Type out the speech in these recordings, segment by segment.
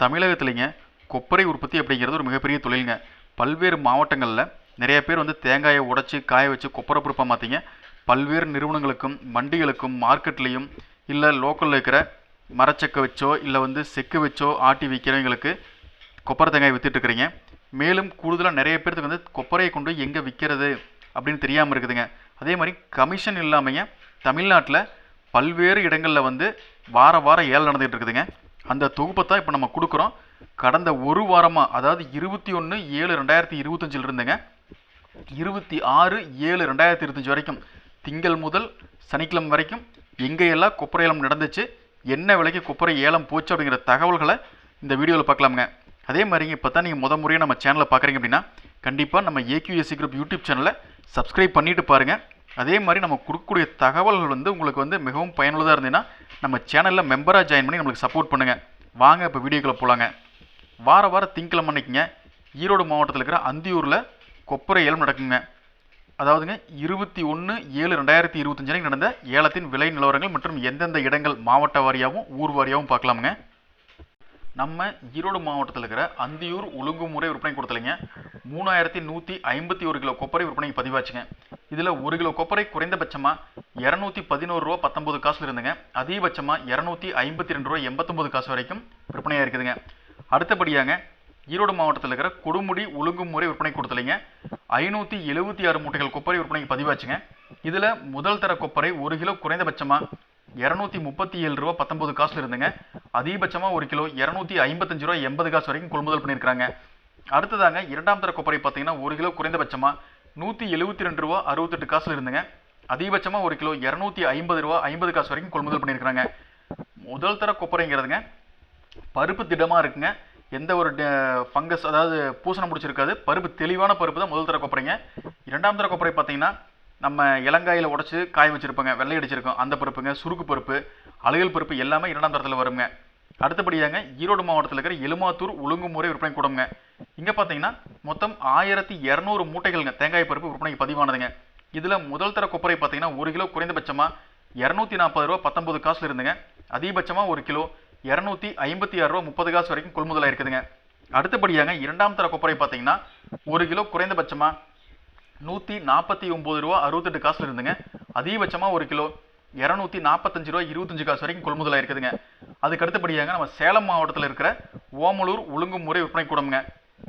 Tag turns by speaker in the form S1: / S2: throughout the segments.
S1: தமிழகத்துலேங்க கொப்பரை உற்பத்தி அப்படிங்கிறது ஒரு மிகப்பெரிய தொழிலுங்க. பல்வேறு மாவட்டங்களில் நிறைய பேர் வந்து தேங்காயை உடைச்சி காய வச்சு கொப்பரை பொறுப்பாக மாற்றிங்க பல்வேறு நிறுவனங்களுக்கும் மண்டிகளுக்கும் மார்க்கெட்லேயும் இல்லை லோக்கலில் இருக்கிற மரச்செக்கை வச்சோ இல்லை வந்து செக்கு வச்சோ ஆட்டி விற்கிறவங்களுக்கு கொப்பரை தேங்காய் வித்துட்டு இருக்கிறீங்க. மேலும் கூடுதலாக நிறைய பேர்த்துக்கு வந்து கொப்பரையை கொண்டு எங்கே விற்கிறது அப்படின்னு தெரியாமல் இருக்குதுங்க. அதே மாதிரி கமிஷன் இல்லாமைங்க தமிழ்நாட்டில் பல்வேறு இடங்களில் வந்து வார வாரம் ஏழை நடந்துகிட்டு இருக்குதுங்க. அந்த தொகுப்பை தான் இப்போ நம்ம கொடுக்குறோம். கடந்த ஒரு வாரமாக அதாவது இருபத்தி ஒன்று ஏழு ரெண்டாயிரத்தி இருபத்தஞ்சில் இருந்துங்க. இருபத்தி ஆறு ஏழு ரெண்டாயிரத்தி இருபத்தஞ்சி வரைக்கும். திங்கள் முதல் சனிக்கிழமை வரைக்கும் எங்கேயெல்லாம் கொப்பரை ஏலம் நடந்துச்சு என்ன விலைக்கு கொப்பரை ஏலம் போச்சு அப்படிங்கிற தகவல்களை இந்த வீடியோவில் பார்க்கலாமுங்க. அதே மாதிரிங்க இப்போ தான் நீங்கள் முத முறையாக நம்ம சேனலை பார்க்குறீங்க அப்படின்னா கண்டிப்பாக நம்ம ஏக்யூஎஸ்சி குரூப் யூடியூப் சேனலை சப்ஸ்கிரைப் பண்ணிட்டு பாருங்கள் அதே மாதிரி நம்ம கொடுக்கக்கூடிய தகவல்கள் வந்து உங்களுக்கு வந்து மிகவும் பயனுள்ளதாக இருந்ததுன்னா நம்ம சேனலில் மெம்பராக ஜாயின் பண்ணி நம்மளுக்கு சப்போர்ட் பண்ணுங்கள் வாங்க இப்போ வீடியோக்குள்ளே போகலாங்க வார வாரம் திங்கக்கிழமை அன்னைக்குங்க ஈரோடு மாவட்டத்தில் இருக்கிற அந்தியூரில் கொப்பரை ஏலம் நடக்குங்க. அதாவதுங்க இருபத்தி ஒன்று ஏழு ரெண்டாயிரத்தி இருபத்தஞ்சு நடந்த ஏலத்தின் விலை நிலவரங்கள் மற்றும் எந்தெந்த இடங்கள் மாவட்ட வாரியாகவும் ஊர் வாரியாகவும் பார்க்கலாமுங்க. நம்ம ஈரோடு மாவட்டத்தில் இருக்கிற அந்தியூர் ஒழுங்குமுறை விற்பனை கொடுத்தலைங்க மூணாயிரத்தி நூற்றி ஐம்பத்தி ஒரு கிலோ கொப்பரை விற்பனைக்கு பதிவாச்சுங்க. இதில் ஒரு கிலோ கொப்பரை குறைந்தபட்சமாக இரநூத்தி பதினோரு ரூபா பத்தொம்பது காசுல இருந்துங்க. அதிகபட்சமாக இரநூத்தி ஐம்பத்தி ரெண்டு ரூபா எண்பத்தொம்பது காசு வரைக்கும் விற்பனையாக இருக்குதுங்க. அடுத்தபடியாங்க ஈரோடு மாவட்டத்தில் இருக்கிற கொடுமுடி ஒழுங்குமுறை விற்பனை கொடுத்தலைங்க ஐநூற்றி எழுபத்தி ஆறு மூட்டைகள் கொப்பரை விற்பனைக்கு பதிவாச்சுங்க. இதில் முதல் தர கொப்பரை ஒரு கிலோ குறைந்தபட்சமாக இரநூத்தி முப்பத்தி ஏழு ரூபா பத்தொன்பது காசுல இருந்துங்க. அதிகபட்சமாக ஒரு கிலோ இரநூத்தி ஐம்பத்தஞ்சு ரூபா எண்பது காசு வரைக்கும் கொள்முதல் பண்ணியிருக்காங்க அடுத்ததாங்க இரண்டாம் தர கொப்பரை பார்த்தீங்கன்னா ஒரு கிலோ குறைந்தபட்சமாக நூற்றி எழுபத்தி ரெண்டு ரூபா அறுபத்தெட்டு காசுல இருந்துங்க. அதிகபட்சமாக ஒரு கிலோ இரநூத்தி ஐம்பது ரூபா ஐம்பது காசு வரைக்கும் கொள்முதல் பண்ணியிருக்காங்க முதல் தர கொப்பரைங்கிறதுங்க பருப்பு திடமாக இருக்குங்க. எந்த ஒரு ஃபங்கஸ் அதாவது பூசணம் பிடிச்சிருக்காது பருப்பு தெளிவான பருப்பு தான் முதல் தர கொப்பரைங்க. இரண்டாம் தர கொப்பரை பார்த்தீங்கன்னா நம்ம இலங்காயில் உடச்சி காய வச்சுருப்போங்க வெள்ளை அடிச்சிருக்கோம். அந்த பருப்புங்க சுருக்கு பருப்பு அழுகல் பருப்பு எல்லாமே இரண்டாம் தரத்தில் வருங்க. அடுத்தபடியாங்க ஈரோடு மாவட்டத்தில் இருக்கிற எலுமாத்தூர் ஒழுங்குமுறை விற்பனை கூடங்க இங்கே பார்த்தீங்கன்னா மொத்தம் ஆயிரத்தி இரநூறு மூட்டைகள்ங்க தேங்காய் பருப்பு விற்பனைக்கு பதிவானதுங்க. இதில் முதல் தர கொப்பரை பார்த்தீங்கன்னா ஒரு கிலோ குறைந்தபட்சமாக இரநூத்தி நாற்பது ரூபா பத்தொம்பது காசில் இருந்துங்க. அதிகபட்சமாக ஒரு கிலோ இரநூத்தி ஐம்பத்தி ஆறு ரூபா முப்பது காசு வரைக்கும் கொள்முதலாக இருக்குதுங்க அடுத்தபடியாங்க இரண்டாம் தர கொப்பரை பார்த்தீங்கன்னா ஒரு கிலோ குறைந்தபட்சமாக நூற்றி நாற்பத்தி ஒம்பது ரூபா அறுபத்தெட்டு காசுல இருந்துங்க. அதிகபட்சமாக ஒரு கிலோ இரநூத்தி நாற்பத்தஞ்சு ரூபா இருபத்தஞ்சு காசு வரைக்கும் கொள்முதலாக இருக்குதுங்க அதுக்கு அடுத்தபடியாங்க நம்ம சேலம் மாவட்டத்தில் இருக்கிற ஓமலூர் ஒழுங்குமுறை விற்பனை கூடமுங்க.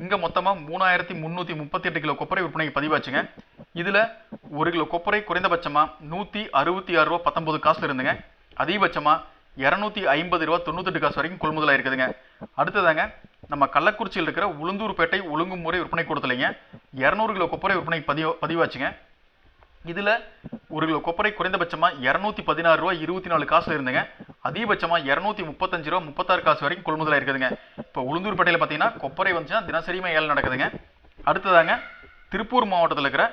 S1: இங்கே மொத்தமாக மூணாயிரத்தி முந்நூற்றி முப்பத்தி எட்டு கிலோ கொப்பரை விற்பனைக்கு பதிவாச்சுங்க. இதில் ஒரு கிலோ கொப்பரை குறைந்தபட்சமாக நூற்றி அறுபத்தி ஆறு ரூபா பத்தொம்பது காசில் இருந்துங்க. அதிகபட்சமாக இரநூத்தி ஐம்பது ரூபா தொண்ணூத்தெட்டு காசு வரைக்கும் கொள்முதலாக இருக்குதுங்க அடுத்ததாங்க நம்ம கள்ளக்குறிச்சியில் இருக்கிற உளுந்தூர்பேட்டை ஒழுங்குமுறை விற்பனை கூடத்துலைங்க இரநூறு கிலோ கொப்பரை விற்பனை பதிவு பதிவாச்சுங்க. இதில் ஒரு கிலோ கொப்பரை குறைந்தபட்சமாக இரநூத்தி பதினாறு ரூபா இருபத்தி நாலு காசு இருந்துங்க. அதிகபட்சமாக இரநூத்தி முப்பத்தஞ்சு ரூபா முப்பத்தாறு காசு வரைக்கும் கொள்முதலாக இருக்குதுங்க. இப்போ உளுந்தூர்பேட்டையில் பார்த்தீங்கன்னா கொப்பரை வந்துச்சுன்னா தினசரிமை ஏழை நடக்குதுங்க. அடுத்ததாங்க திருப்பூர் மாவட்டத்தில் இருக்கிற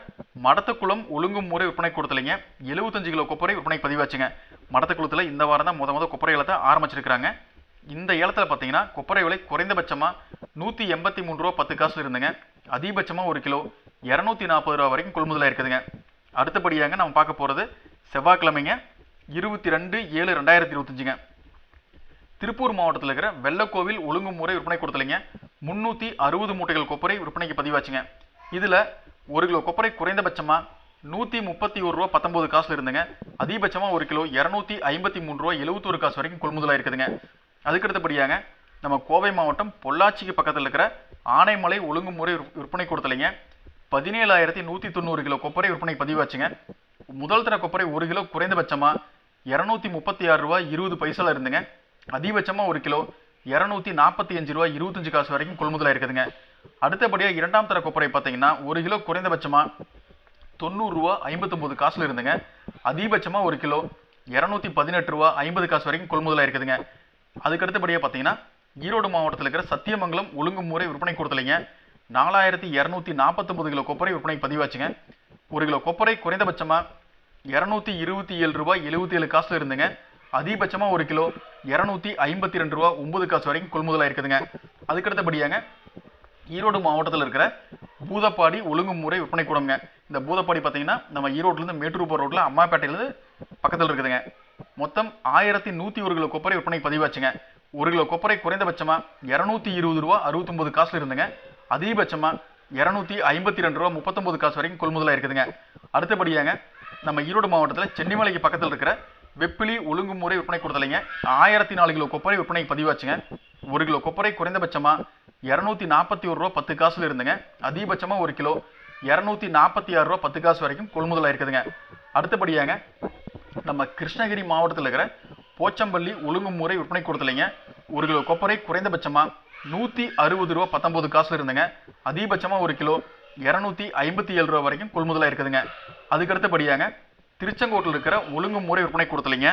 S1: மடத்தக்குளம் ஒழுங்குமுறை விற்பனை கொடுத்தலைங்க எழுபத்தஞ்சு கிலோ கொப்பரை விற்பனை பதிவாச்சுங்க. மடத்தக்குளத்தில் இந்த வாரம் தான் முத முத கொப்பரை இலத்தை ஆரம்பிச்சிருக்கிறாங்க. இந்த ஏலத்தில் பார்த்தீங்கன்னா கொப்பரை விலை குறைந்தபட்சமாக நூற்றி எண்பத்தி மூணு ரூபா பத்து காசுல இருந்துங்க. அதிகபட்சமாக ஒரு கிலோ இரநூத்தி நாற்பது ரூபா வரைக்கும் கொள்முதலாக இருக்குதுங்க அடுத்தபடியாங்க நம்ம பார்க்க போகிறது செவ்வாய்க்கிழமைங்க இருபத்தி ரெண்டு ஏழு ரெண்டாயிரத்தி இருபத்தஞ்சுங்க. திருப்பூர் மாவட்டத்தில் இருக்கிற வெள்ளக்கோவில் ஒழுங்குமுறை விற்பனை கொடுத்தலைங்க முந்நூற்றி அறுபது மூட்டைகள் கொப்பரை விற்பனைக்கு பதிவாச்சுங்க. இதில் ஒரு கிலோ கொப்பரை குறைந்தபட்சமாக நூற்றி முப்பத்தி ஒரு ரூபா பத்தொம்போது காசுல இருந்துங்க. அதிகபட்சமாக ஒரு கிலோ இரநூத்தி ஐம்பத்தி மூணு ரூபா எழுபத்தொரு காசு வரைக்கும் கொள்முதலாக இருக்குதுங்க அதுக்கடுத்தபடியாங்க நம்ம கோவை மாவட்டம் பொள்ளாச்சிக்கு பக்கத்தில் இருக்கிற ஆனைமலை ஒழுங்குமுறை விற்பனை கொடுத்தலைங்க பதினேழாயிரத்தி நூற்றி தொண்ணூறு கிலோ கொப்பரை விற்பனை பதிவாச்சுங்க. முதல் தர கொப்பரை ஒரு கிலோ குறைந்தபட்சமாக இரநூத்தி முப்பத்தி ஆறு ரூபா இருபது பைசால இருந்துங்க. அதிகபட்சமாக ஒரு கிலோ இரநூத்தி நாற்பத்தி அஞ்சு ரூபா இருபத்தஞ்சு காசு வரைக்கும் கொள்முதலாக இருக்குதுங்க அடுத்தபடியாக இரண்டாம் தர கொப்பரை பார்த்தீங்கன்னா ஒரு கிலோ குறைந்தபட்சமாக தொண்ணூறுரூவா ஐம்பத்தொம்போது காசுல இருந்துங்க. அதிகபட்சமாக ஒரு கிலோ இரநூத்தி பதினெட்டு ரூபா ஐம்பது காசு வரைக்கும் கொள்முதலாக இருக்குதுங்க அதுக்கு அடுத்தபடியாக பார்த்தீங்கன்னா ஈரோடு மாவட்டத்தில் இருக்கிற சத்தியமங்கலம் ஒழுங்குமுறை விற்பனை கொடுத்தலைங்க நாலாயிரத்தி இரநூத்தி நாற்பத்தொம்பது கிலோ கொப்பரை விற்பனை பதிவாச்சுங்க. ஒரு கிலோ கொப்பரை குறைந்தபட்சமாக இரநூத்தி இருபத்தி ஏழு ரூபாய் எழுபத்தி ஏழு காசுல இருந்துங்க. அதிகபட்சமாக ஒரு கிலோ இரநூத்தி ஐம்பத்தி ரெண்டு ரூபா ஒம்பது காசு வரைக்கும் கொள்முதலாக இருக்குதுங்க அதுக்கடுத்தபடியாங்க ஈரோடு மாவட்டத்தில் இருக்கிற பூதப்பாடி ஒழுங்குமுறை விற்பனை கூடங்க இந்த பூதப்பாடி பார்த்தீங்கன்னா நம்ம ஈரோட்லேருந்து மேட்டூர் ரோட்டில் அம்மாப்பேட்டையிலேருந்து பக்கத்தில் இருக்குதுங்க. மொத்தம் ஆயிரத்தி நூற்றி ஒரு கிலோ கொப்பரை விற்பனை பதிவாச்சுங்க. ஒரு கிலோ கொப்பரை குறைந்தபட்சமாக இரநூத்தி இருபது ரூபா அறுபத்தொம்பது காசுல இருந்துங்க. அதிகபட்சமாக இரநூத்தி ஐம்பத்தி ரெண்டு ரூபா முப்பத்தொம்பது காசு வரைக்கும் கொள்முதலாக இருக்குதுங்க. அடுத்தபடியாங்க நம்ம ஈரோடு மாவட்டத்தில் சென்னிமலைக்கு பக்கத்தில் இருக்கிற வெப்பிலி ஒழுங்குமுறை விற்பனை கொடுத்தலைங்க ஆயிரத்தி நாலு கிலோ கொப்பரை விற்பனை பதிவாச்சுங்க. ஒரு கிலோ கொப்பரை குறைந்தபட்சமாக இரநூத்தி நாற்பத்தி ஒரு ரூபா பத்து காசுல இருந்துங்க. அதிகபட்சமாக ஒரு கிலோ இரநூத்தி நாற்பத்தி ஆறு ரூபா பத்து காசு வரைக்கும் கொள்முதலாக இருக்குதுங்க. அடுத்தபடியாங்க நம்ம கிருஷ்ணகிரி மாவட்டத்தில் இருக்கிற போச்சம்பள்ளி ஒழுங்குமுறை விற்பனை கொடுத்துலைங்க ஒரு கிலோ கொப்பரை குறைந்தபட்சமாக நூற்றி அறுபது ரூபா பத்தொம்போது காசில் இருந்துங்க. அதிகபட்சமாக ஒரு கிலோ இரநூத்தி ஐம்பத்தி ஏழு ரூபா வரைக்கும் கொள்முதலாக இருக்குதுங்க. அதுக்கு அடுத்தபடியாங்க திருச்செங்கோட்டில் இருக்கிற ஒழுங்குமுறை விற்பனை கொடுத்துலைங்க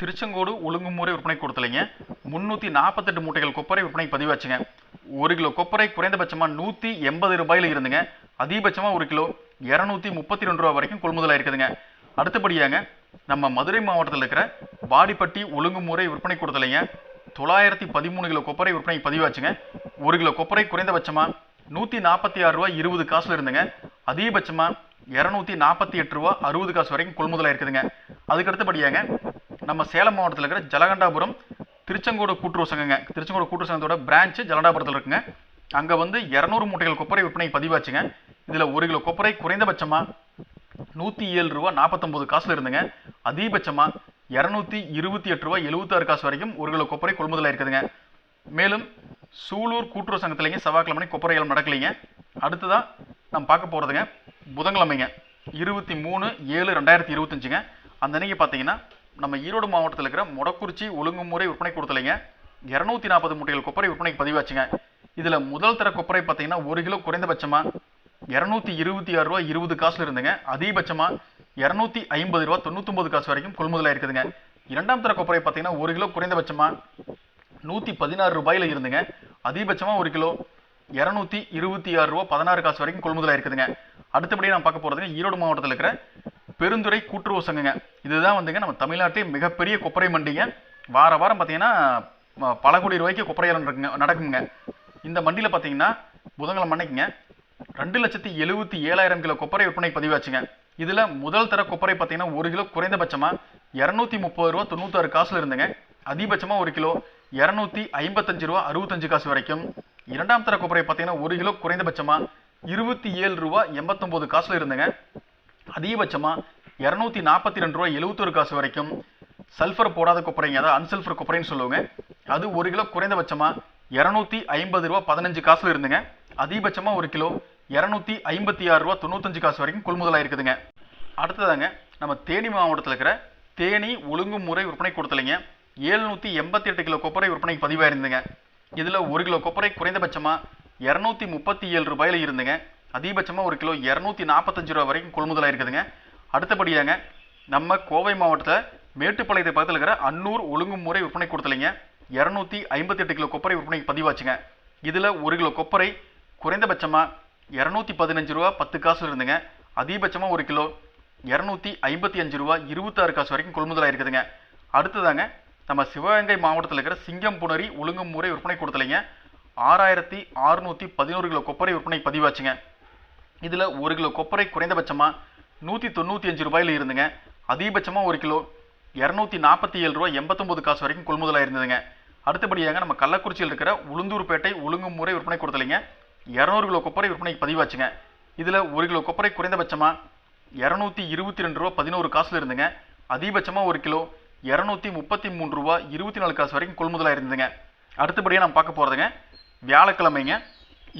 S1: திருச்செங்கோடு ஒழுங்குமுறை விற்பனை கொடுத்துலைங்க முந்நூற்றி நாற்பத்தெட்டு மூட்டைகள் கொப்பரை விற்பனை பதிவாச்சுங்க. ஒரு கிலோ கொப்பரை குறைந்தபட்சமாக நூற்றி எண்பது ரூபாயில் இருந்துங்க. அதிகபட்சமாக ஒரு கிலோ இரநூத்தி முப்பத்தி ரெண்டு ரூபா வரைக்கும் கொள்முதலாக இருக்குதுங்க அடுத்தபடியாங்க நம்ம மதுரை மாவட்டத்தில் இருக்கிற வாடிப்பட்டி ஒழுங்குமுறை விற்பனை கொடுத்தலைங்க தொள்ளாயிரத்தி பதிமூணு கிலோ கொப்பரை விற்பனை பதிவாச்சுங்க. ஒரு கிலோ கொப்பரை குறைந்தபட்சமாக நூற்றி நாற்பத்தி ஆறு ரூபா இருபது காசுல இருந்துங்க. அதிகபட்சமாக இரநூத்தி நாற்பத்தி எட்டு ரூபா அறுபது காசு வரைக்கும் கொள்முதலாக இருக்குதுங்க. அதுக்கு அடுத்தபடியாங்க நம்ம சேலம் மாவட்டத்தில் இருக்கிற ஜலகண்டாபுரம் திருச்செங்கோடு கூட்டுறவு சங்கங்க. திருச்செங்கோடு கூட்டுறவு சங்கத்தோட பிரான்ச்சு ஜலகண்டாபுரத்தில் இருக்குங்க. அங்கே வந்து இரநூறு மூட்டைகள் கொப்பரை விற்பனை பதிவாச்சுங்க. இதில் ஒரு கிலோ கொப்பரை குறைந்தபட்சமாக நூற்றி ஏழு ரூபா நாற்பத்தொம்பது காசுல இருந்துங்க. அதிகபட்சமாக இரநூத்தி இருபத்தி எட்டு ரூபா எழுபத்தாறு காசு வரைக்கும் ஒரு கிலோ கொப்பரை கொள்முதலாக இருக்குதுங்க மேலும் சூலூர் கூட்டுறவு சங்கத்துலேங்க செவ்வாய்க்கிழமை கொப்பரைகள் நடக்கலைங்க. அடுத்ததாக நம்ம பார்க்க போகிறதுங்க புதன்கிழமைங்க. இருபத்தி மூணு ஏழு ரெண்டாயிரத்தி இருபத்தஞ்சுங்க. அந்த அன்னைக்கு பார்த்தீங்கன்னா நம்ம ஈரோடு மாவட்டத்தில் இருக்கிற மொடக்குறிச்சி ஒழுங்குமுறை விற்பனை கொடுத்தலைங்க இரநூத்தி நாற்பது மூட்டைகள் கொப்பரை விற்பனைக்கு பதிவாச்சுங்க. இதில் முதல் தர கொப்பரை பார்த்தீங்கன்னா ஒரு கிலோ குறைந்தபட்சமாக இரநூத்தி இருபத்தி ஆறு ரூபா இருபது காசுல இருந்துங்க. அதிகபட்சமாக இரநூத்தி ஐம்பது ரூபா தொண்ணூத்தொம்பது காசு வரைக்கும் கொள்முதலாக இருக்குதுங்க. இரண்டாம் தர கொப்பரை பார்த்தீங்கன்னா ஒரு கிலோ குறைந்தபட்சமாக நூற்றி பதினாறு ரூபாயில இருந்துங்க. அதிகபட்சமாக ஒரு கிலோ இரநூத்தி இருபத்தி ஆறு ரூபா பதினாறு காசு வரைக்கும் கொள்முதலாக இருக்குதுங்க. அடுத்தபடியாக நான் பார்க்க போகிறதுங்க ஈரோடு மாவட்டத்தில் இருக்கிற பெருந்துறை கூட்டுறவு சங்கங்க இதுதான் வந்துங்க நம்ம தமிழ்நாட்டிலே மிகப்பெரிய கொப்பரை மண்டிங்க. வார வாரம் பார்த்தீங்கன்னா பல கோடி ரூபாய்க்கு கொப்பரையாளர் இருக்குங்க நடக்குங்க. இந்த மண்டியில் பார்த்தீங்கன்னா புதன்கிழமை அன்னைக்குங்க ரெண்டு லட்சத்தி எழுபத்தி ஏழாயிரம் கிலோ கொப்பரை விற்பனை பதிவாச்சுங்க. இதில் முதல் தர கொப்பரை பார்த்தீங்கன்னா ஒரு கிலோ குறைந்தபட்சமாக இரநூத்தி முப்பது ரூபா தொண்ணூத்தாறு காசுல இருந்துங்க. அதிகபட்சமாக ஒரு கிலோ இரநூத்தி ஐம்பத்தஞ்சு ரூபா அறுபத்தஞ்சு காசு வரைக்கும். இரண்டாம் தர கொப்பரை பார்த்தீங்கன்னா ஒரு கிலோ குறைந்தபட்சமாக இருபத்தி ஏழு ரூபா எண்பத்தொம்போது காசில் இருந்துங்க. அதிகபட்சமாக இரநூத்தி நாற்பத்தி ரெண்டு ரூபா எழுபத்தொரு காசு வரைக்கும் சல்ஃபர் போடாத கொப்பரைங்க. அதாவது அன்சல்ஃபர் கொப்பரைன்னு சொல்லுவாங்க. அது ஒரு கிலோ குறைந்தபட்சமாக இரநூத்தி ஐம்பது ரூபா பதினஞ்சு காசில் இருந்துங்க. அதிகபட்சமாக ஒரு கிலோ இரநூத்தி ஐம்பத்தி ஆறு ரூபா தொண்ணூத்தஞ்சு காசு வரைக்கும் கொள்முதலாக இருக்குதுங்க அடுத்ததாங்க நம்ம தேனி மாவட்டத்தில் இருக்கிற தேனி ஒழுங்குமுறை விற்பனை கொடுத்தலைங்க ஏழ்நூற்றி எண்பத்தி எட்டு கிலோ கொப்பரை விற்பனைக்கு பதிவாக இருந்துங்க இதில் ஒரு கிலோ கொப்பரை குறைந்தபட்சமாக இரநூத்தி முப்பத்தி ஏழு ரூபாயில இருந்துங்க. அதிகபட்சமாக ஒரு கிலோ இரநூத்தி நாற்பத்தஞ்சு ரூபா வரைக்கும் கொள்முதலாக இருக்குதுங்க அடுத்தபடியாங்க நம்ம கோவை மாவட்டத்தில் மேட்டுப்பாளையத்தை பக்கத்தில் இருக்கிற அன்னூர் ஒழுங்குமுறை விற்பனை கொடுத்தலைங்க இரநூத்தி ஐம்பத்தி எட்டு கிலோ கொப்பரை விற்பனைக்கு பதிவாச்சுங்க. இதில் ஒரு கிலோ கொப்பரை குறைந்தபட்சமாக இரநூத்தி பதினஞ்சு ரூபா பத்து காசு இருந்துங்க. அதிகபட்சமாக ஒரு கிலோ இரநூத்தி ஐம்பத்தி அஞ்சு ரூபா இருபத்தாறு காசு வரைக்கும் கொள்முதலாக இருக்குதுங்க அடுத்ததாங்க நம்ம சிவகங்கை மாவட்டத்தில் இருக்கிற சிங்கம் புணரி ஒழுங்குமுறை விற்பனை கொடுத்தலைங்க ஆறாயிரத்தி அறுநூற்றி பதினோரு கிலோ கொப்பரை விற்பனை பதிவாச்சுங்க. இதில் ஒரு கிலோ கொப்பரை குறைந்தபட்சமாக நூற்றி தொண்ணூற்றி அஞ்சு ரூபாயில் இருந்துங்க. அதிகபட்சமாக ஒரு கிலோ இரநூத்தி நாற்பத்தி ஏழு ரூபா எண்பத்தொம்பது காசு வரைக்கும் கொள்முதலாக இருந்ததுங்க அடுத்தபடியாக நம்ம கள்ளக்குறிச்சியில் இருக்கிற உளுந்தூர்பேட்டை ஒழுங்குமுறை விற்பனை கொடுத்தலைங்க இரநூறு கிலோ கொப்பரை விற்பனைக்கு பதிவாச்சுங்க. இதில் ஒரு கிலோ கொப்பரை குறைந்தபட்சமாக இரநூத்தி இருபத்தி ரெண்டு ரூபா பதினோரு காசுல இருந்துங்க. அதிகபட்சமாக ஒரு கிலோ இரநூத்தி முப்பத்தி மூணு ரூபா இருபத்தி நாலு காசு வரைக்கும் கொள்முதலாக இருந்ததுங்க அடுத்தபடியாக நம்ம பார்க்க போகிறதுங்க வியாழக்கிழமைங்க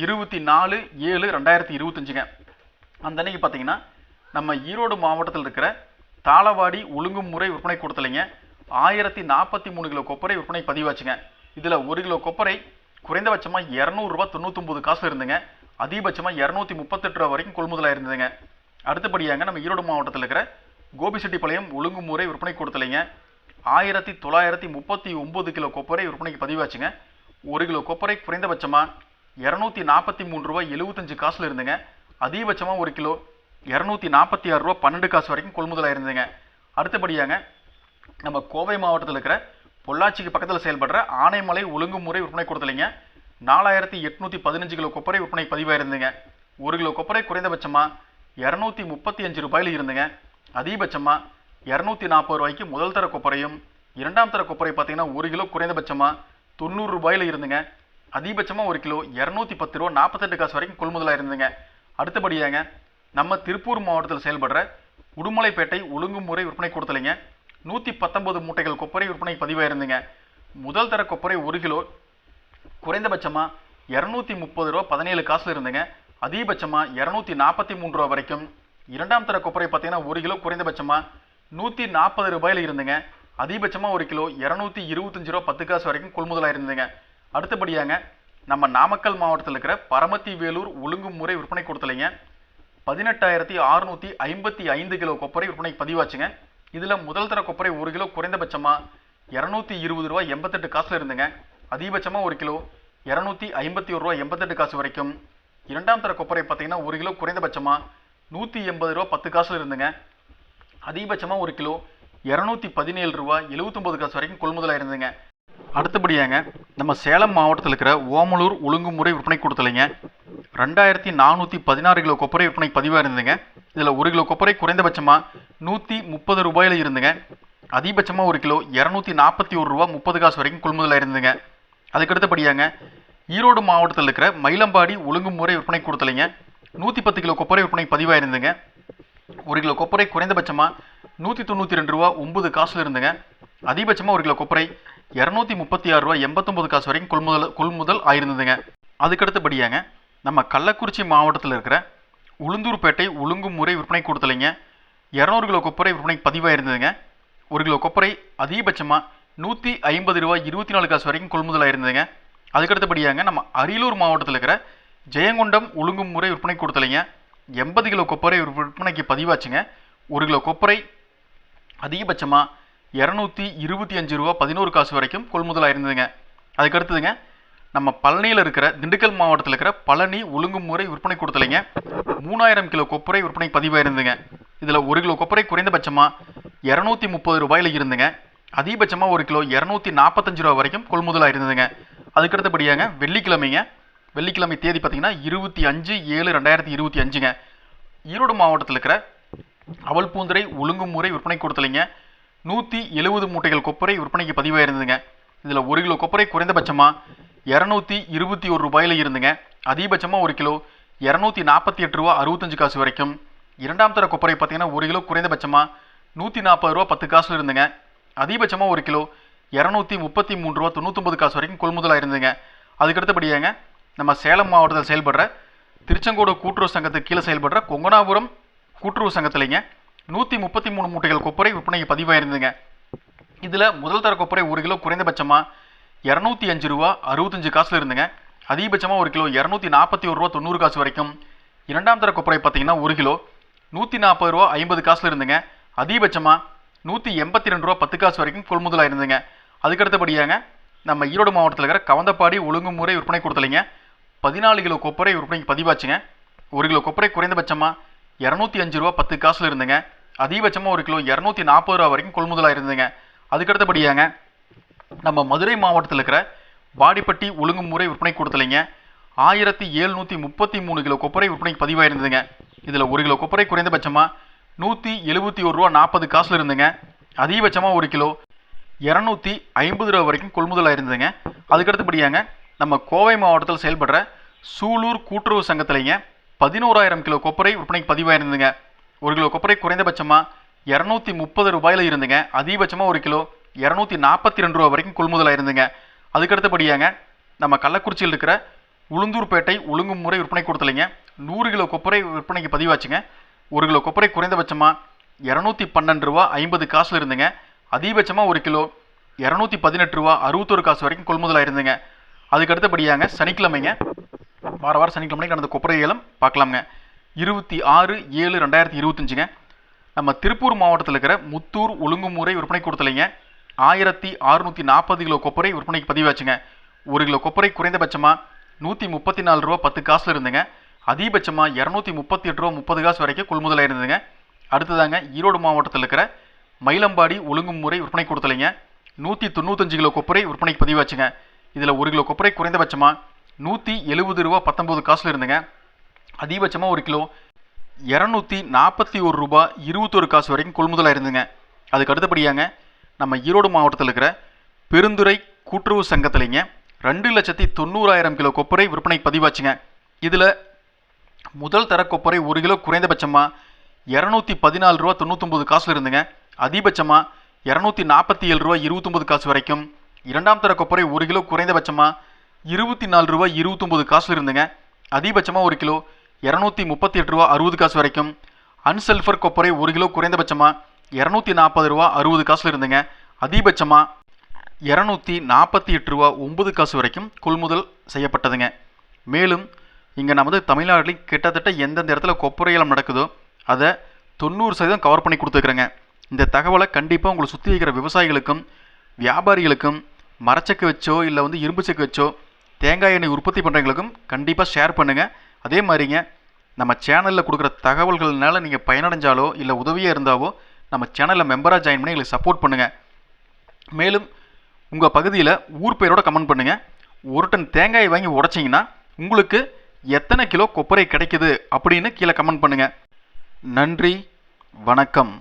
S1: இருபத்தி நாலு ஏழு ரெண்டாயிரத்தி இருபத்தஞ்சுங்க. அந்த அன்னைக்கு பார்த்தீங்கன்னா நம்ம ஈரோடு மாவட்டத்தில் இருக்கிற தாளவாடி ஒழுங்குமுறை விற்பனை கொடுத்தலைங்க ஆயிரத்தி நாற்பத்தி மூணு கிலோ கொப்பரை விற்பனை பதிவாச்சுங்க. இதில் ஒரு கிலோ கொப்பரை குறைந்தபட்சமாக இரநூறுபா தொண்ணூத்தொம்பது காசு இருந்துங்க அதிகபட்சமாக இரநூத்தி முப்பத்தெட்டு ரூபா வரைக்கும் கொள்முதலாக இருந்ததுங்க அடுத்தபடியாங்க நம்ம ஈரோடு மாவட்டத்தில் இருக்கிற கோபிசெட்டிப்பாளையம் ஒழுங்குமுறை விற்பனை கொடுத்தலைங்க ஆயிரத்தி தொள்ளாயிரத்தி முப்பத்தி ஒம்பது கிலோ கொப்பரை விற்பனைக்கு பதிவாச்சுங்க. ஒரு கிலோ கொப்பரை குறைந்தபட்சமாக இரநூத்தி நாற்பத்தி மூணு ரூபாய் எழுபத்தஞ்சு காசில் இருந்துங்க அதிகபட்சமாக ஒரு கிலோ இரநூத்தி நாற்பத்தி ஆறு ரூபா பன்னெண்டு காசு வரைக்கும் கொள்முதலாக இருந்ததுங்க அடுத்தபடியாங்க நம்ம கோவை மாவட்டத்தில் இருக்கிற பொள்ளாச்சிக்கு பக்கத்தில் செயல்படுற ஆனைமலை ஒழுங்குமுறை விற்பனை கொடுத்தலைங்க நாலாயிரத்தி எட்நூற்றி பதினஞ்சு கிலோ கொப்பரை விற்பனை பதிவாக இருந்துங்க ஒரு கிலோ கொப்பரை குறைந்தபட்சமாக இரநூத்தி முப்பத்தி அஞ்சு ரூபாயில் இருந்துங்க அதிகபட்சமாக இரநூத்தி நாற்பது ரூபாய்க்கு முதல் தர கொப்பரையும் இரண்டாம் தர கொப்பரை பார்த்தீங்கன்னா ஒரு கிலோ குறைந்தபட்சமாக தொண்ணூறு ரூபாயில் இருந்துங்க அதிகபட்சமாக ஒரு கிலோ இரநூத்தி பத்து ரூபா நாற்பத்தெட்டு காசு வரைக்கும் கொள்முதலாக இருந்துங்க அடுத்தபடியாங்க நம்ம திருப்பூர் மாவட்டத்தில் செயல்படுற உடுமலைப்பேட்டை ஒழுங்குமுறை விற்பனை கொடுத்தலைங்க நூற்றி பத்தொம்பது மூட்டைகள் கொப்பரை விற்பனை பதிவாயிருந்துங்க. முதல் தர கொப்பரை ஒரு கிலோ குறைந்தபட்சமாக இரநூத்தி முப்பது ரூபா பதினேழு காசில் இருந்துங்க. அதிகபட்சமாக இரநூத்தி நாற்பத்தி மூணு ரூபா வரைக்கும். இரண்டாம் தர கொப்பரை பார்த்தீங்கன்னா ஒரு கிலோ குறைந்தபட்சமாக நூற்றி நாற்பது ரூபாயில் இருந்துங்க. அதிகபட்சமாக ஒரு கிலோ இரநூத்தி இருபத்தஞ்சு ரூபா பத்து காசு வரைக்கும் கொள்முதலாக இருந்துங்க. அடுத்தபடியாங்க நம்ம நாமக்கல் மாவட்டத்தில் இருக்கிற பரமத்தி வேலூர் ஒழுங்குமுறை விற்பனை கொடுத்தலைங்க. பதினெட்டாயிரத்தி அறுநூற்றி ஐம்பத்தி ஐந்து கிலோ கொப்பரை விற்பனை பதிவாச்சுங்க. இதில் முதல் தர கொப்பரை ஒரு கிலோ குறைந்தபட்சமாக இரநூத்தி இருபது ரூபா எண்பத்தெட்டு காசுல இருந்துங்க. அதிகபட்சமாக ஒரு கிலோ இரநூத்தி ஐம்பத்தி ஒரு ரூபா எண்பத்தெட்டு காசு வரைக்கும். இரண்டாம் தர கொப்பரை பார்த்தீங்கன்னா ஒரு கிலோ குறைந்தபட்சமாக நூற்றி எண்பது ரூபா பத்து காசில் இருந்துங்க. அதிகபட்சமாக ஒரு கிலோ இரநூத்தி பதினேழு ரூபா எழுபத்தொம்பது காசு வரைக்கும் கொள்முதலாக இருந்துங்க அடுத்தபடியாங்க நம்ம சேலம் மாவட்டத்தில் இருக்கிற ஓமலூர் ஒழுங்குமுறை விற்பனை கொடுத்தலைங்க ரெண்டாயிரத்தி நானூற்றி பதினாறு கிலோ கொப்பரை விற்பனை பதிவாக இருந்துங்க இதில் ஒரு கிலோ கொப்பரை குறைந்தபட்சமாக நூற்றி முப்பது ரூபாயில் இருந்துங்க அதிகபட்சமாக ஒரு கிலோ இரநூத்தி நாற்பத்தி ஒரு ரூபா முப்பது காசு வரைக்கும் கொள்முதலாக இருந்துங்க அதுக்கடுத்தபடியாங்க ஈரோடு மாவட்டத்தில் இருக்கிற மயிலம்பாடி ஒழுங்குமுறை விற்பனை கொடுத்தலைங்க நூற்றி பத்து கிலோ கொப்பரை விற்பனை பதிவாக இருந்துங்க ஒரு கிலோ கொப்பரை குறைந்தபட்சமாக நூற்றி தொண்ணூற்றி ரெண்டு ரூபா ஒம்பது காசுல இருந்துங்க அதிகபட்சமாக ஒரு கிலோ கொப்பரை இரநூத்தி முப்பத்தி ஆறு ரூபா எண்பத்தொம்பது காசு வரைக்கும் கொள்முதல் கொள்முதல் ஆயிருந்ததுங்க. அதுக்கடுத்தபடியாங்க நம்ம கள்ளக்குறிச்சி மாவட்டத்தில் இருக்கிற உளுந்தூர்பேட்டை ஒழுங்குமுறை விற்பனை கொடுத்தலைங்க இரநூறு கிலோ கொப்பரை விற்பனை பதிவாயிருந்ததுங்க. ஒரு கிலோ கொப்பரை அதிகபட்சமாக நூற்றி ஐம்பது ரூபா இருபத்தி நாலு காசு வரைக்கும் கொள்முதல் ஆயிருந்ததுங்க. அதுக்கடுத்தபடியாங்க நம்ம அரியலூர் மாவட்டத்தில் இருக்கிற ஜெயங்கொண்டம் ஒழுங்குமுறை விற்பனை கொடுத்தலைங்க எண்பது கிலோ கொப்பரை விற்பனைக்கு பதிவாச்சுங்க. ஒரு கிலோ கொப்பரை அதிகபட்சமாக இரநூத்தி இருபத்தி அஞ்சு ரூபா பதினோரு காசு வரைக்கும் கொள்முதலாக இருந்ததுங்க. அதுக்கடுத்ததுங்க நம்ம பழனியில் இருக்கிற திண்டுக்கல் மாவட்டத்தில் இருக்கிற பழனி ஒழுங்குமுறை விற்பனை கொடுத்தலைங்க மூணாயிரம் கிலோ கொப்பரை விற்பனை பதிவாயிருந்துங்க இதில் ஒரு கிலோ கொப்பரை குறைந்தபட்சமாக இரநூத்தி முப்பது ரூபாயில் இருந்துங்க அதிகபட்சமாக ஒரு கிலோ இரநூத்தி நாற்பத்தஞ்சு ரூபா வரைக்கும் கொள்முதலாக இருந்ததுங்க. அதுக்கடுத்தபடியாங்க வெள்ளிக்கிழமைங்க வெள்ளிக்கிழமை தேதி பார்த்தீங்கன்னா இருபத்தி அஞ்சு ஏழு ரெண்டாயிரத்தி இருபத்தி அஞ்சுங்க. ஈரோடு மாவட்டத்தில் இருக்கிற அவல் பூந்துரை ஒழுங்குமுறை விற்பனை கொடுத்தலைங்க நூற்றி எழுபது மூட்டைகள் கொப்பரை விற்பனைக்கு பதிவாயிருந்ததுங்க. இதில் ஒரு கிலோ கொப்பரை குறைந்தபட்சமாக இரநூத்தி இருபத்தி ஒரு ரூபாயில் இருந்துங்க. அதிகபட்சமாக ஒரு கிலோ இரநூத்தி நாற்பத்தி எட்டு ரூபா அறுபத்தஞ்சு காசு வரைக்கும். இரண்டாம் தர கொப்பரை பார்த்தீங்கன்னா ஒரு கிலோ குறைந்தபட்சமாக நூற்றி நாற்பது ரூபா பத்து காசில் இருந்துங்க. அதிகபட்சமாக ஒரு கிலோ இரநூத்தி முப்பத்தி மூணு ரூபா தொண்ணூத்தொம்பது காசு வரைக்கும் கொள்முதலாக இருந்துங்க அதுக்கடுத்தபடியாங்க நம்ம சேலம் மாவட்டத்தில் செயல்படுற திருச்செங்கோடு கூட்டுறவு சங்கத்துக்கு கீழே செயல்படுற கொங்கனாபுரம் கூட்டுறவு சங்கத்திலைங்க நூற்றி முப்பத்தி மூணு மூட்டைகள் கொப்பரை விற்பனைக்கு பதிவாயிருந்துங்க இதில் முதல் தர கொப்பரை ஒரு கிலோ குறைந்தபட்சமாக இரநூத்தி அஞ்சு ரூபா அறுபத்தஞ்சு காசுல இருந்துங்க அதிகபட்சமாக ஒரு கிலோ இரநூத்தி நாற்பத்தி ஒரு ரூபா தொண்ணூறு காசு வரைக்கும். இரண்டாம் தர கொப்பரை பார்த்தீங்கன்னா ஒரு கிலோ நூற்றி நாற்பது ரூபா ஐம்பது காசில் இருந்துங்க அதிகபட்சமாக நூற்றி எண்பத்தி ரெண்டு ரூபா பத்து காசு வரைக்கும் கொள்முதலாக இருந்துங்க அதுக்கடுத்தபடியாங்க நம்ம ஈரோடு மாவட்டத்தில் இருக்கிற கவந்தப்பாடி ஒழுங்குமுறை விற்பனை கொடுத்தலைங்க பதினாலு கிலோ கொப்பரை விற்பனைக்கு பதிவாச்சுங்க. ஒரு கிலோ கொப்பரை குறைந்தபட்சமாக இரநூத்தி அஞ்சு ரூபா பத்து காசில் இருந்துங்க. அதிகபட்சமாக ஒரு கிலோ இரநூத்தி நாற்பது ரூபா வரைக்கும் கொள்முதலாக இருந்துங்க. அதுக்கடுத்தபடியாங்க நம்ம மதுரை மாவட்டத்தில் இருக்கிற வாடிப்பட்டி ஒழுங்குமுறை விற்பனை கொடுத்தலைங்க ஆயிரத்தி எழுநூற்றி முப்பத்தி மூணு கிலோ கொப்பரை விற்பனைக்கு பதிவாயிருந்ததுங்க. இதில் ஒரு கிலோ கொப்பரை குறைந்தபட்சமாக நூற்றி எழுபத்தி ஒரு ரூபா நாற்பது காசில் இருந்துங்க. அதிகபட்சமாக ஒரு கிலோ இரநூத்தி ஐம்பது ரூபா வரைக்கும் கொள்முதலாக இருந்ததுங்க. அதுக்கடுத்தபடியாங்க நம்ம கோவை மாவட்டத்தில் செயல்படுற சூலூர் கூட்டுறவு சங்கத்திலைங்க பதினோராயிரம் கிலோ கொப்பரை விற்பனைக்கு பதிவாயிருந்துங்க ஒரு கிலோ கொப்பரை குறைந்தபட்சமாக இரநூத்தி முப்பது ரூபாயில் இருந்துங்க அதிகபட்சமாக ஒரு கிலோ இரநூத்தி நாற்பத்தி ரெண்டு ரூபா வரைக்கும் கொள்முதலாக இருந்துங்க அதுக்கடுத்தபடியாங்க நம்ம கள்ளக்குறிச்சியில் இருக்கிற உளுந்தூர்பேட்டை ஒழுங்குமுறை விற்பனை கொடுத்தலைங்க நூறு கிலோ கொப்பரை விற்பனைக்கு பதிவாச்சுங்க. ஒரு கிலோ கொப்பரை குறைந்தபட்சமாக இரநூத்தி பன்னெண்டு ரூபா ஐம்பது காசில் இருந்துங்க அதிகபட்சமாக ஒரு கிலோ இரநூத்தி பதினெட்டு ரூபா அறுபத்தொரு காசு வரைக்கும் கொள்முதலாக இருந்துங்க அதுக்கு அடுத்தபடியாங்க சனிக்கிழமைங்க வார வாரம் சனிக்கிழமை நடந்த கொப்பரை ஏலம் பார்க்கலாமுங்க. இருபத்தி ஆறு ஏழு ரெண்டாயிரத்தி இருபத்தஞ்சுங்க. நம்ம திருப்பூர் மாவட்டத்தில் இருக்கிற முத்தூர் ஒழுங்குமுறை விற்பனை கொடுத்தலைங்க ஆயிரத்தி அறுநூற்றி நாற்பது கிலோ கொப்பரை விற்பனைக்கு பதிவாச்சுங்க. ஒரு கிலோ கொப்பரை குறைந்தபட்சமாக நூற்றி முப்பத்தி நாலு ரூபா பத்து காசுல இருந்துங்க. அதிகபட்சமாக இரநூத்தி முப்பத்தி எட்டு ரூபா முப்பது காசு வரைக்கும் கொள்முதலாக இருந்ததுங்க. அடுத்ததாங்க ஈரோடு மாவட்டத்தில் இருக்கிற மயிலம்பாடி ஒழுங்குமுறை விற்பனை கொடுத்தலைங்க நூற்றி தொண்ணூத்தஞ்சு கிலோ கொப்பரை விற்பனைக்கு பதிவாச்சுங்க. இதில் ஒரு கிலோ கொப்பரை குறைந்தபட்சமாக நூற்றி எழுபது ரூபா பத்தொம்பது காசில் இருந்துங்க. அதிகபட்சமாக ஒரு கிலோ இரநூத்தி நாற்பத்தி ஒரு ரூபா இருபத்தொரு காசு வரைக்கும் கொள்முதலாக இருந்துங்க. அதுக்கு அடுத்தபடியாங்க நம்ம ஈரோடு மாவட்டத்தில் இருக்கிற பெருந்துறை கூட்டுறவு சங்கத்துலேங்க ரெண்டு லட்சத்தி தொண்ணூறாயிரம் கிலோ கொப்பரை விற்பனை பதிவாச்சுங்க. இதில் முதல் தர கொப்பரை ஒரு கிலோ குறைந்தபட்சமாக இரநூத்தி பதினாலு ரூபா தொண்ணூத்தொம்பது காசில் இருந்துங்க. அதிகபட்சமாக இரநூத்தி நாற்பத்தி ஏழு ரூபா இருபத்தொம்பது காசு வரைக்கும். இரண்டாம் தர கொப்பரை ஒரு கிலோ குறைந்தபட்சமாக இருபத்தி நாலு ரூபா இருபத்தொம்போது காசில் இருந்துங்க. அதிகபட்சமாக ஒரு கிலோ இரநூத்தி முப்பத்தி எட்டு ரூபா அறுபது காசு வரைக்கும். அன்சல்ஃபர் கொப்பரை ஒரு கிலோ குறைந்தபட்சமாக இரநூத்தி நாற்பது ரூபா அறுபது காசில் இருந்துங்க. அதிகபட்சமாக இரநூத்தி நாற்பத்தி எட்டு ரூபா ஒம்பது காசு வரைக்கும் கொள்முதல் செய்யப்பட்டதுங்க. மேலும் இங்கே நமது தமிழ்நாட்டில் கிட்டத்தட்ட எந்தெந்த இடத்துல கொப்பரை ஏலம் நடக்குதோ அதை தொண்ணூறு சதவீதம் கவர் பண்ணி கொடுத்துருக்குறேங்க. இந்த தகவலை கண்டிப்பாக உங்களை சுற்றி இருக்கிற விவசாயிகளுக்கும் வியாபாரிகளுக்கும் மரச்சக்கு வச்சோ இல்லை வந்து இரும்பு செக்கு வச்சோ தேங்காய் எண்ணெய் உற்பத்தி பண்ணுறவங்களுக்கும் கண்டிப்பாக ஷேர் பண்ணுங்கள் அதே மாதிரிங்க நம்ம சேனலில் கொடுக்குற தகவல்கள்னால நீங்கள் பயனடைஞ்சாலோ இல்லை உதவியாக இருந்தாவோ நம்ம சேனலில் மெம்பராக ஜாயின் பண்ணி எங்களுக்கு சப்போர்ட் பண்ணுங்கள் மேலும் உங்கள் பகுதியில் ஊர் பேரோட கமெண்ட் பண்ணுங்கள் ஒரு டன் தேங்காய் வாங்கி உடைச்சிங்கன்னா உங்களுக்கு எத்தனை கிலோ கொப்பரை கிடைக்குது அப்படின்னு கீழே கமெண்ட் பண்ணுங்கள் நன்றி வணக்கம்.